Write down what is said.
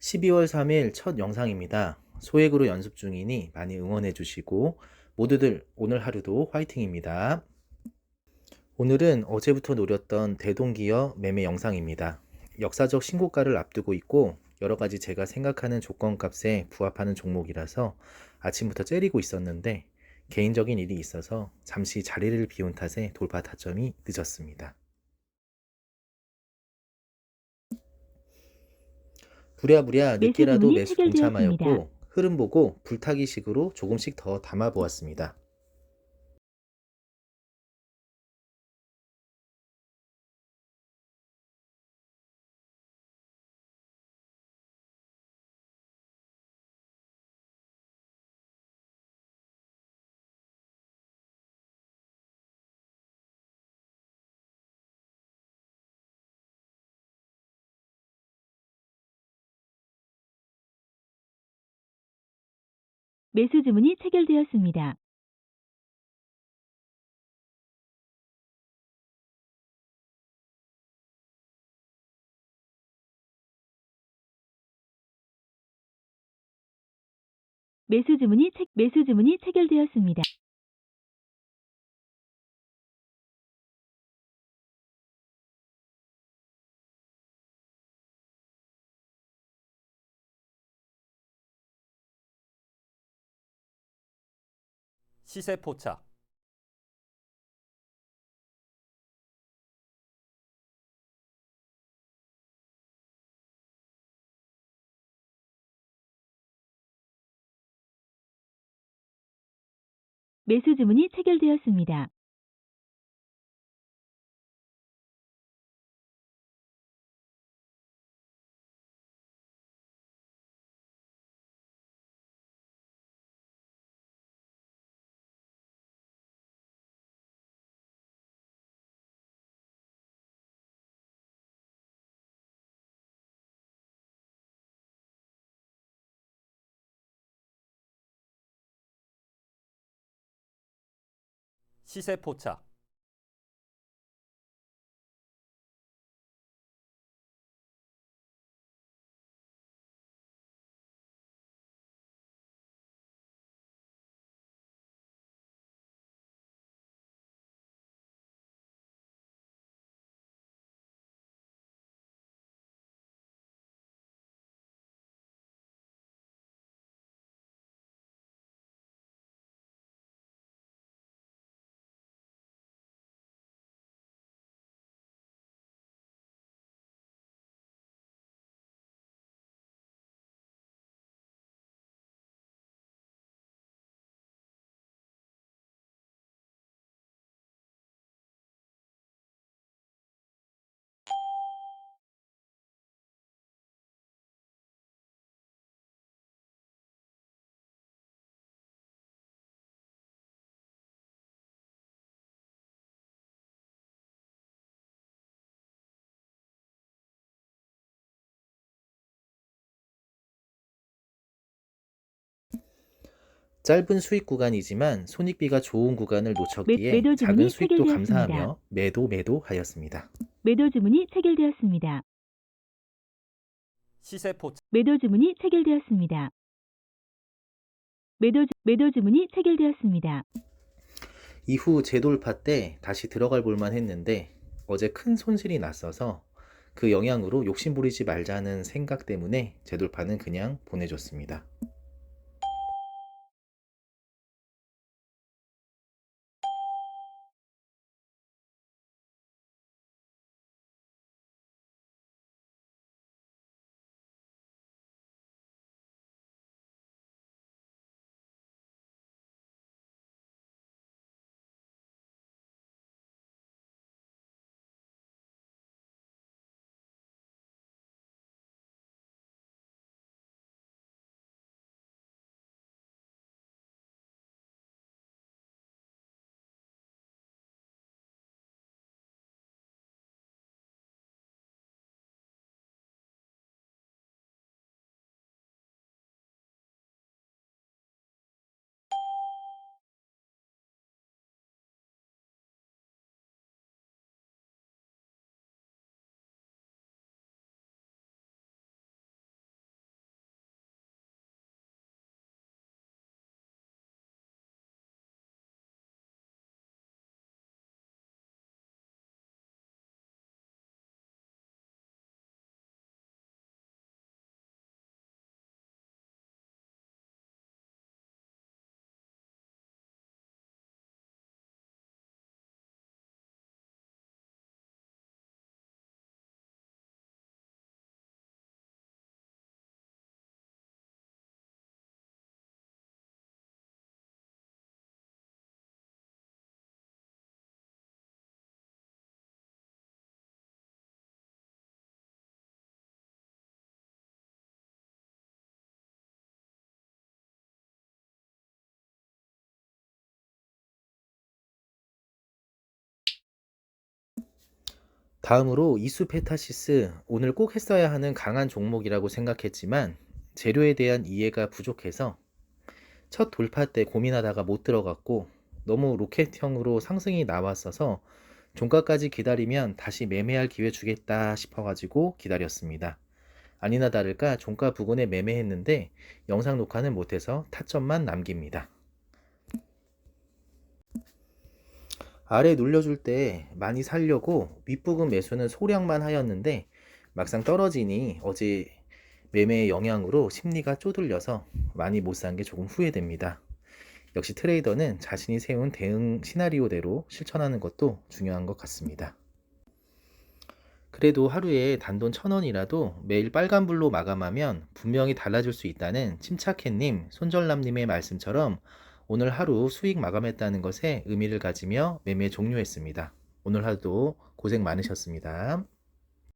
12월 3일 첫 영상입니다. 소액으로 연습 중이니 많이 응원해 주시고 모두들 오늘 하루도 화이팅입니다. 오늘은 어제부터 노렸던 대동기어 매매 영상입니다. 역사적 신고가를 앞두고 있고 여러 가지 제가 생각하는 조건값에 부합하는 종목이라서 아침부터 째리고 있었는데 개인적인 일이 있어서 잠시 자리를 비운 탓에 돌파 타점이 늦었습니다. 부랴부랴 늦게라도 매수 동참하였고. 흐름 보고 불타기식으로 조금씩 더 담아 보았습니다. 매수 주문이 체결되었습니다. 매수 주문이 체, 매수 주문이 체결되었습니다. 시세 포착 매수 주문이 체결되었습니다. 시세 포착 짧은 수익 구간이지만 손익비가 좋은 구간을 놓쳤기에 매- 매도 작은 주문이 수익도 체결되었습니다. 감사하며 매도 매도하였습니다. 매도 주문이 체결되었습니다. 시세 포착 매도 주문이 체결되었습니다. 매도, 주- 매도 주문이 체결되었습니다. 이후 재돌파 때 다시 들어갈 볼만 했는데 어제 큰 손실이 났어서 그 영향으로 욕심 부리지 말자는 생각 때문에 재돌파는 그냥 보내줬습니다. 다음으로 이수페타시스 오늘 꼭 했어야 하는 강한 종목이라고 생각했지만 재료에 대한 이해가 부족해서 첫 돌파 때 고민하다가 못 들어갔고 너무 로켓형으로 상승이 나왔어서 종가까지 기다리면 다시 매매할 기회 주겠다 싶어가지고 기다렸습니다. 아니나 다를까 종가 부근에 매매했는데 영상 녹화는 못해서 타점만 남깁니다. 아래 눌려줄 때 많이 살려고 윗부분 매수는 소량만 하였는데 막상 떨어지니 어제 매매의 영향으로 심리가 쪼들려서 많이 못 산 게 조금 후회됩니다. 역시 트레이더는 자신이 세운 대응 시나리오대로 실천하는 것도 중요한 것 같습니다. 그래도 하루에 단돈 천 원이라도 매일 빨간불로 마감하면 분명히 달라질 수 있다는 침착해님, 손절남님의 말씀처럼 오늘 하루 수익 마감했다는 것에 의미를 가지며 매매 종료했습니다. 오늘 하루도 고생 많으셨습니다.